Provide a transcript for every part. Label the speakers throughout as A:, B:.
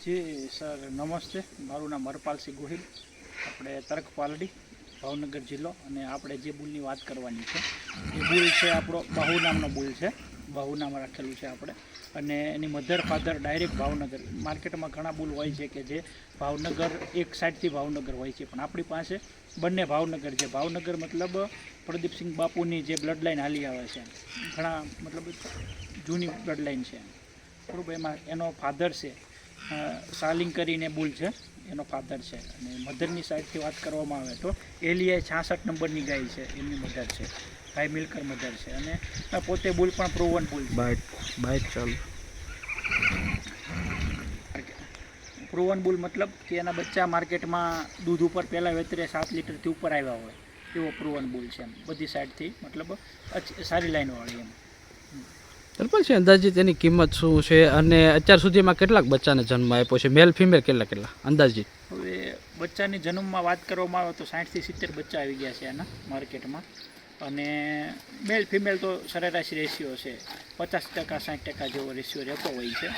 A: જી, sir, નમસ્તે. મારું નામ હરપાલસિંહ ગોહિલ. આપણે તર્ક પાલડી ભાવનગર જિલ્લો, અને આપણે જે બુલની વાત કરવાની છે, એ બુલ છે આપણો બાહુ નામનો બુલ છે. બાહુ નામ રાખેલું છે આપણે. અને એની મધર ફાધર ડાયરેક્ટ ભાવનગર. માર્કેટમાં ઘણા બુલ હોય છે કે જે ભાવનગર, એક સાઈડથી ભાવનગર હોય છે. પણ આપણી પાસે બંને ભાવનગર છે. ભાવનગર મતલબ પ્રદીપસિંહ બાપુની જે બ્લડ લાઇન હાલી આવે છે. ઘણા મતલબ જૂની બ્લડ લાઇન છે. બરાબર, એમાં એનો ફાધર છે. સાલિંગ કરીને બુલ છે એનો ફાધર છે. અને મધરની સાઈડથી વાત કરવામાં આવે તો એલિયા છાસઠ નંબરની ગાય છે એમની મધર છે ગાય મિલકર મધર છે. અને પોતે બુલ પણ પ્રોવન બુલ છે.
B: બાઇક બાઇક ચાલુ.
A: પ્રોવન બુલ મતલબ કે એના બચ્ચા માર્કેટમાં દૂધ ઉપર પહેલાં વેતરે સાત લીટરથી ઉપર આવ્યા હોય એવો પ્રોવન બુલ છે એમ. બધી સાઈડથી મતલબ સારી લાઈનવાળી એમ.
B: સરપંચ અંદાજિત એની કિંમત શું છે અને અત્યાર સુધીમાં કેટલાક બચ્ચાને જન્મ આપ્યો છે? મેલ ફિમેલ કેટલા કેટલા? અંદાજિત.
A: હવે બચ્ચાની જન્મમાં વાત કરવામાં આવે તો સાઠથી સિત્તેર બચ્ચા આવી ગયા છે એના માર્કેટમાં. અને મેલ ફિમેલ તો સરેરાશ રેશિયો છે. પચાસ ટકા સાઠ ટકા જેવો રેશિયો રહેતો હોય છે.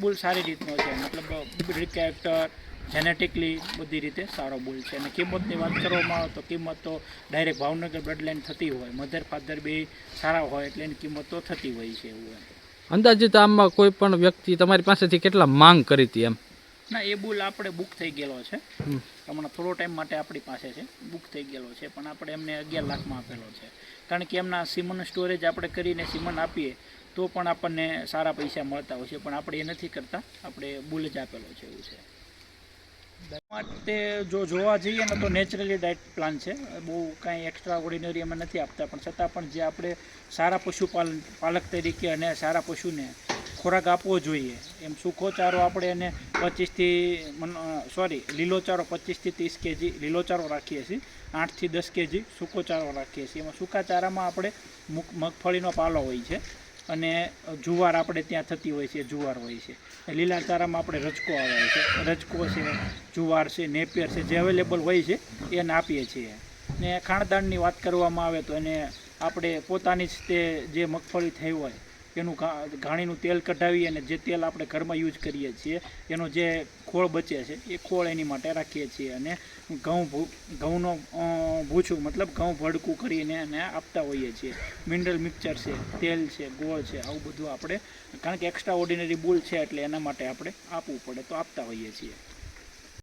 A: બુલ સારી રીતનો છે. મતલબ કેરેક્ટર જેનેટિકલી બધી રીતે સારો બુલ છે. અને કિંમતની વાત કરવામાં આવે તો કિંમત તો ડાયરેક્ટ ભાવનગર બ્લડલાઇન થતી હોય. મધર ફાધર બે સારા હોય એટલે એની કિંમત તો થતી હોય છે એવું
B: અંદાજિત આમાં કોઈ પણ વ્યક્તિ તમારી પાસેથી કેટલા માંગ કરી હતી એમ?
A: ના એ બુલ આપણે બુક થઈ ગયેલો છે. હમણાં થોડો ટાઈમ માટે આપણી પાસે છે. બુક થઈ ગયેલો છે પણ આપણે એમને અગિયાર લાખમાં આપેલો છે. કારણ કે એમના સિમન સ્ટોરેજ આપણે કરીને સિમન આપીએ તો પણ આપણને સારા પૈસા મળતા હોય છે. પણ આપણે એ નથી કરતા. આપણે બુલ જ આપેલો છે એવું છે. માટે જો જોવા જઈએ ને તો નેચરલી ડાયટ પ્લાન છે. બહુ કાંઈ એક્સ્ટ્રા ઓર્ડિનરી અમે નથી આપતા, પણ છતાં પણ જે આપણે સારા પશુપાલન, પાલક તરીકે અને સારા પશુને ખોરાક આપવો જોઈએ. એમ સૂકો ચારો આપણે એને પચીસથી સોરી લીલો ચારો પચીસથી ત્રીસ કેજી લીલો ચારો રાખીએ છીએ, આઠથી દસ કેજી સૂકો ચારો રાખીએ છીએ. એમાં સૂકા ચારામાં આપણે મગફળીનો પાલો હોય છે. અને જુવાર આપણે ત્યાં થતી હોય છે, જુવાર હોય છે. લીલા ચારામાં આપણે રજકો આવે છે. રજકો છે, જુવાર છે નેપિયર છે, જે અવેલેબલ હોય છે, એને આપીએ છીએ. ને ખાણદાનની વાત કરવામાં આવે તો એને આપણે પોતાની જ તે જે મગફળી થઈ હોય એનું ઘાણીનું તેલ કઢાવી અને જે તેલ આપણે ઘરમાં યુઝ કરીએ છીએ, એનો જે ખોળ બચે છે, એ ખોળ એની માટે રાખીએ છીએ અને ઘઉં ઘઉંનો ભૂછું, મતલબ ઘઉં ભડકું કરીને એને આપતા હોઈએ છીએ. મિનરલ મિક્સચર છે, તેલ છે, ગોળ છે, આવું બધું આપણે, કારણ કે એક્સ્ટ્રા ઓર્ડિનરી બુલ છે એટલે એના માટે આપણે આપવું પડે, તો આપતા હોઈએ છીએ.